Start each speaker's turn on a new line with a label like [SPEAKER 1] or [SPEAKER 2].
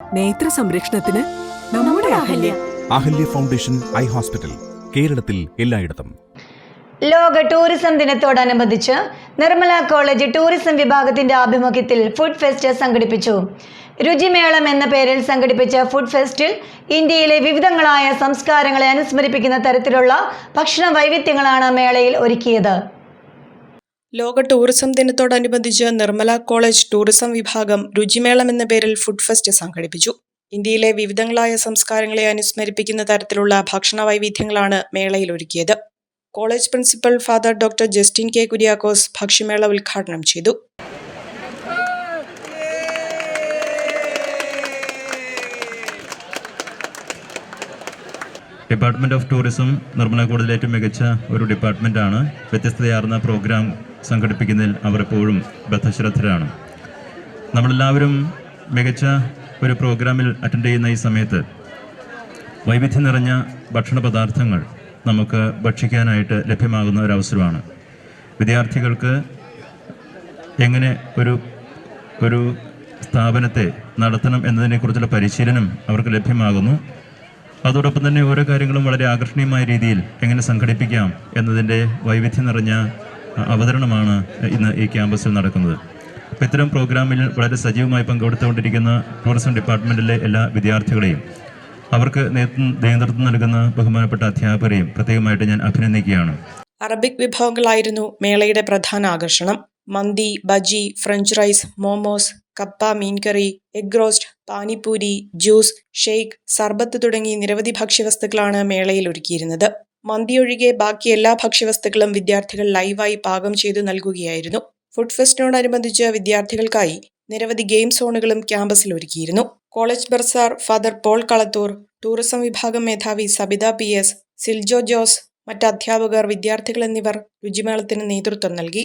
[SPEAKER 1] നേത്ര സംരക്ഷണത്തിന് നമ്മുടെ Ahalia.
[SPEAKER 2] Ahalia foundation eye hospital കേരളത്തിൽ എല്ലായിടത്തും.
[SPEAKER 3] ലോക ടൂറിസം ദിനത്തോടനുബന്ധിച്ച് നിർമ്മല കോളേജ് ടൂറിസം വിഭാഗത്തിന്റെ ആഭിമുഖ്യത്തിൽ ഫുഡ് ഫെസ്റ്റ് സംഘടിപ്പിച്ചു. രുചിമേളം എന്ന പേരിൽ സംഘടിപ്പിച്ച ഫുഡ് ഫെസ്റ്റിൽ ഇന്ത്യയിലെ വിവിധങ്ങളായ സംസ്കാരങ്ങളെ അനുസ്മരിപ്പിക്കുന്ന തരത്തിലുള്ള ഭക്ഷണ വൈവിധ്യങ്ങളാണ് മേളയിൽ ഒരുക്കിയത്.
[SPEAKER 4] ലോക ടൂറിസം ദിനത്തോടനുബന്ധിച്ച് നിർമ്മല കോളേജ് ടൂറിസം വിഭാഗം രുചിമേളം എന്ന പേരിൽ ഫുഡ് ഫെസ്റ്റ് സംഘടിപ്പിച്ചു. ഇന്ത്യയിലെ വിവിധങ്ങളായ സംസ്കാരങ്ങളെ അനുസ്മരിപ്പിക്കുന്ന തരത്തിലുള്ള ഭക്ഷണ വൈവിധ്യങ്ങളാണ് മേളയിൽ ഒരുക്കിയത്. College principal father doctor Justin K Kuriakose ഭക്ഷ്യമേള ഉദ്ഘാടനം ചെയ്തു.
[SPEAKER 5] ഡിപ്പാർട്ട്മെന്റ് ഓഫ് ടൂറിസം നിർമ്മല കൂടുതൽ ഏറ്റവും മികച്ച ഒരു ഡിപ്പാർട്ട്മെന്റാണ് വ്യത്യസ്തതയാർന്ന പ്രോഗ്രാം സംഘടിപ്പിക്കുന്നതിൽ അവർ എപ്പോഴും ബദ്ധശ്രദ്ധരാണ്. നമ്മളെല്ലാവരും മികച്ച ഒരു പ്രോഗ്രാമിൽ അറ്റൻഡ് ചെയ്യുന്ന ഈ സമയത്ത് വൈവിധ്യം നിറഞ്ഞ ഭക്ഷണ പദാർത്ഥങ്ങൾ നമുക്ക് ഭക്ഷിക്കാനായിട്ട് ലഭ്യമാകുന്ന ഒരവസരമാണ് വിദ്യാർത്ഥികൾക്ക് എങ്ങനെ ഒരു ഒരു സ്ഥാപനത്തെ നടത്തണം എന്നതിനെക്കുറിച്ചുള്ള പരിശീലനം അവർക്ക് ലഭ്യമാകുന്നു. അതോടൊപ്പം തന്നെ ഓരോ കാര്യങ്ങളും വളരെ ആകർഷണീയമായ രീതിയിൽ എങ്ങനെ സംഘടിപ്പിക്കാം എന്നതിന്റെ വൈവിധ്യം നിറഞ്ഞ അവതരണമാണ് ഇന്ന് ഈ ക്യാമ്പസിൽ നടക്കുന്നത്. അപ്പം ഇത്തരം പ്രോഗ്രാമിൽ വളരെ സജീവമായി പങ്കെടുത്തുകൊണ്ടിരിക്കുന്ന ടൂറിസം ഡിപ്പാർട്ട്മെന്റിലെ എല്ലാ വിദ്യാർത്ഥികളെയും അവർക്ക് നേതൃത്വം നൽകുന്ന ബഹുമാനപ്പെട്ട അധ്യാപകരെയും പ്രത്യേകമായിട്ട് ഞാൻ അഭിനന്ദിക്കുകയാണ്.
[SPEAKER 4] അറബിക് വിഭവങ്ങളായിരുന്നു മേളയുടെ പ്രധാന ആകർഷണം. മന്തി ബജി ഫ്രഞ്ച് റൈസ് മോമോസ് കപ്പ മീൻകറി egg roast panipuri juice shake സർബത്ത് തുടങ്ങി നിരവധി ഭക്ഷ്യവസ്തുക്കളാണ് മേളയിൽ ഒരുക്കിയിരുന്നത്. മന്തിയൊഴികെ ബാക്കി എല്ലാ ഭക്ഷ്യവസ്തുക്കളും വിദ്യാർത്ഥികൾ ലൈവായി പാകം ചെയ്തു നൽകുകയായിരുന്നു. ഫുഡ് ഫെസ്റ്റിനോടനുബന്ധിച്ച് വിദ്യാർത്ഥികൾക്കായി നിരവധി ഗെയിം സോണുകളും ക്യാമ്പസിൽ ഒരുക്കിയിരുന്നു. College bursar father Paul Kalathur tourism വിഭാഗം മേധാവി സബിത പി എസ് സിൽജോ ജോസ് മറ്റ് അധ്യാപകർ വിദ്യാർത്ഥികൾ എന്നിവർ രുചിമേളത്തിന് നേതൃത്വം നൽകി.